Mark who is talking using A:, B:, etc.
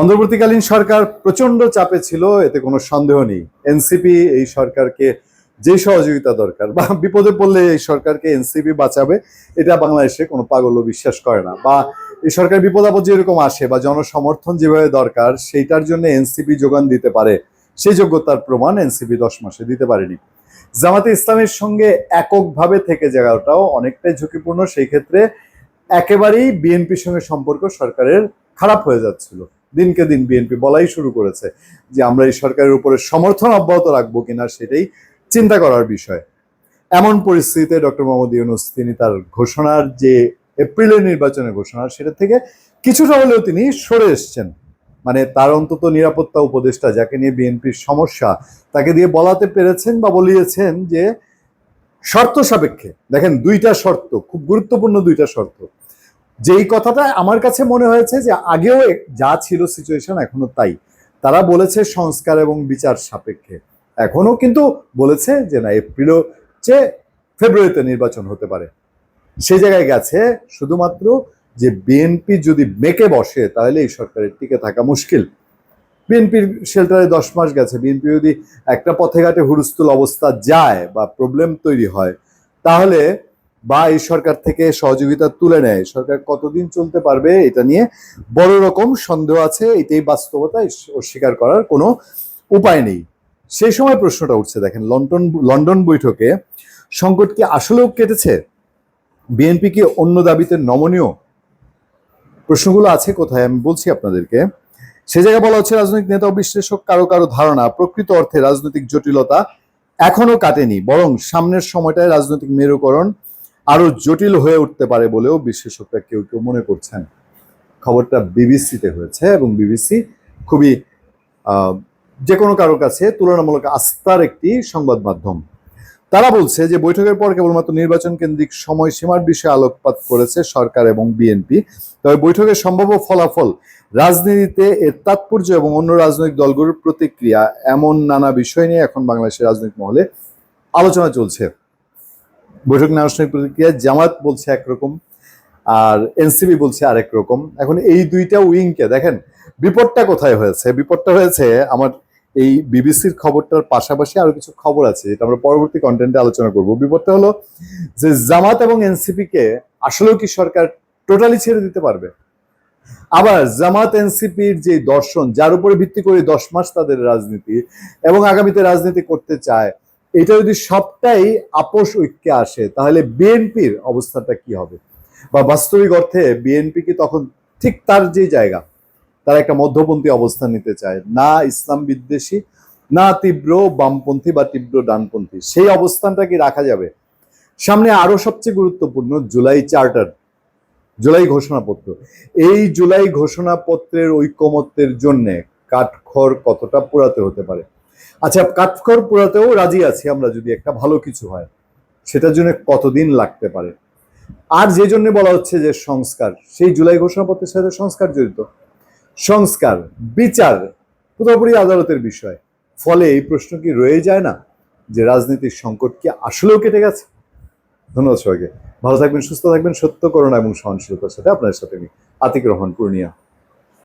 A: অন্তর্বর্তীকালীন সরকার প্রচণ্ড চাপে ছিল, এতে কোনো সন্দেহ নেই। এনসিপি এই সরকারকে যে সহযোগিতা দরকার, বা বিপদে পড়লে এই সরকারকে এনসিপি বাঁচাবে, এটা বাংলাদেশে কোনো পাগলও বিশ্বাস করে না। বা এই সরকার বিপদ আপদ যেরকম আসে, বা জনসমর্থন যেভাবে দরকার, সেইটার জন্য এনসিপি যোগান দিতে পারে সেই যোগ্যতার প্রমাণ এনসিপি দশ মাসে দিতে পারেনি। জামাতে ইসলামের সঙ্গে এককভাবে থেকে যাওয়াটাও অনেকটাই ঝুঁকিপূর্ণ, সেই ক্ষেত্রে একেবারেই বিএনপির সঙ্গে সম্পর্ক সরকারের খারাপ হয়ে যাচ্ছিল। দিনকে দিন বিএনপি বলাই শুরু করেছে যে আমরা এই সরকারের উপরে সমর্থন অব্যাহত রাখব কিনা সেটাই চিন্তা করার বিষয়। এমন পরিস্থিতিতে ডক্টর মোহাম্মদ ইউনুস, তিনি তার ঘোষণার যে এপ্রিলের নির্বাচনের ঘোষণা, সেটা থেকে কিছুটা হলেও তিনি সরে এসছেন। মানে তার অন্তত নিরাপত্তা উপদেষ্টা যাকে নিয়ে বিএনপির সমস্যা, তাকে দিয়ে বলাতে পেরেছেন বা বলিয়েছেন যে শর্ত সাপেক্ষে। দেখেন দুইটা শর্ত, খুব গুরুত্বপূর্ণ দুইটা শর্ত। যেই কথাটা আমার কাছে মনে হয়েছে যে আগেও যা ছিল সিচুয়েশন এখনও তাই। তারা বলেছে সংস্কার এবং বিচার সাপেক্ষে। এখনও কিন্তু বলেছে যে না এপ্রিলও চেয়ে ফেব্রুয়ারিতে নির্বাচন হতে পারে। সেই জায়গায় গেছে শুধুমাত্র যে বিএনপি যদি মেকে বসে, তাহলে এই সরকারের টিকে থাকা মুশকিল। বিএনপির শেল্টারে দশ মাস গেছে। বিএনপি যদি একটা পথে ঘাটে হুরুস্থুল অবস্থা যায় বা প্রবলেম তৈরি হয়, তাহলে বা এই সরকার থেকে সহযোগিতা তুলে নেয়। সরকার কতদিন চলতে পারবে এটা নিয়ে বড় রকম সন্দেহ আছে, এটাই বাস্তবতা অস্বীকার করার কোনো উপায় নেই। সেই সময় প্রশ্নটা উঠছে, দেখেন লন্ডন লন্ডন বৈঠকে সংকট কি আসলেও কেটেছে? বিএনপি কি অন্য দাবিতে নমনীয়? প্রশ্নগুলো আছে কোথায়, আমি বলছি আপনাদেরকে। সে জায়গায় বলা হচ্ছে, রাজনৈতিক নেতা ও বিশ্লেষক কারও কারও ধারণা, প্রকৃত অর্থে রাজনৈতিক জটিলতা এখনও কাটেনি, বরং সামনের সময়টায় রাজনৈতিক মেরুকরণ আরও জটিল হয়ে উঠতে পারে বলেও বিশেষজ্ঞরা কেউ কেউ মনে করছেন। খবরটা বিবিসিতে হয়েছে এবং বিবিসি খুবই যে কোনো কারও কাছে তুলনামূলক আস্থার একটি সংবাদ মাধ্যম। তারা বলছে যে বৈঠকের পর কেবলমাত্র নির্বাচন কেন্দ্রিক সময়সীমার বিষয়ে আলোকপাত করেছে সরকার এবং বিএনপি। তবে বৈঠকের সম্ভাব্য ফলাফল, রাজনীতিতে এর তাৎপর্য এবং অন্য রাজনৈতিক দলগুলোর প্রতিক্রিয়া এমন নানা বিষয় নিয়ে এখন বাংলাদেশের রাজনৈতিক মহলে আলোচনা চলছে। বৈঠক নিয়ে আনুষ্ঠানিক প্রতিক্রিয়া জামাত বলছে একরকম আর এনসিবি বলছে আরেক রকম। এখন এই দুইটা উইংকে দেখেন, বিপদটা কোথায় হয়েছে? বিপদটা হয়েছে আমার এই বিবিসির খবরটার পাশাপাশি আরও কিছু খবর আছে, যেটা আমরা পরবর্তী কন্টেন্টে আলোচনা করব। বিপদটা হলো যে জামাত এবং এনসিপি কে আসলেও কি সরকার টোটালি ছেড়ে দিতে পারবে? আবার জামাত, এনসিপির যে দর্শন, যার উপরে ভিত্তি করে দশ মাস তাদের রাজনীতি এবং আগামীতে রাজনীতি করতে চায় এটা যদি সবটাই আপোষ ঐক্যে আসে, তাহলে বিএনপির অবস্থাটা কি হবে? বা বাস্তবিক অর্থে বিএনপি কি তখন ঠিক তার যে জায়গা, তারা একটা মধ্যপন্থী অবস্থান নিতে চায়? না ইসলাম বিদ্বেষী, না তীব্র বামপন্থী বা তীব্র ডানপন্থী। সেই অবস্থানটা কি রাখা যাবে? সামনে আরও সবচেয়ে গুরুত্বপূর্ণ জুলাই চার্টার, জুলাই ঘোষণাপত্র। এই জুলাই ঘোষণাপত্রের ঐকমত্যের জন্য কাঠখড় কতটা পুরাতে হতে পারে? আচ্ছা কাঠখড় পুরাতেও রাজি আছি আমরা যদি একটা ভালো কিছু হয়। সেটার জন্য কতদিন লাগতে পারে? আর যে জন্য বলা হচ্ছে যে সংস্কার, সেই জুলাই ঘোষণাপত্রের সাথে সংস্কার জড়িত। সংস্কার, বিচার, পুরোপুরি আদালতের বিষয়। ফলে এই প্রশ্ন কি রয়ে যায় না? যে রাজনীতির সংকট কি আসলেও কেটে গেছে? ধন্যবাদ সবাইকে। ভালো থাকবেন, সুস্থ থাকবেন। সত্য করোনা এবং সহনশীলতার সাথে আপনার সাথে আমি আতিক রহমান, পূর্ণিয়া।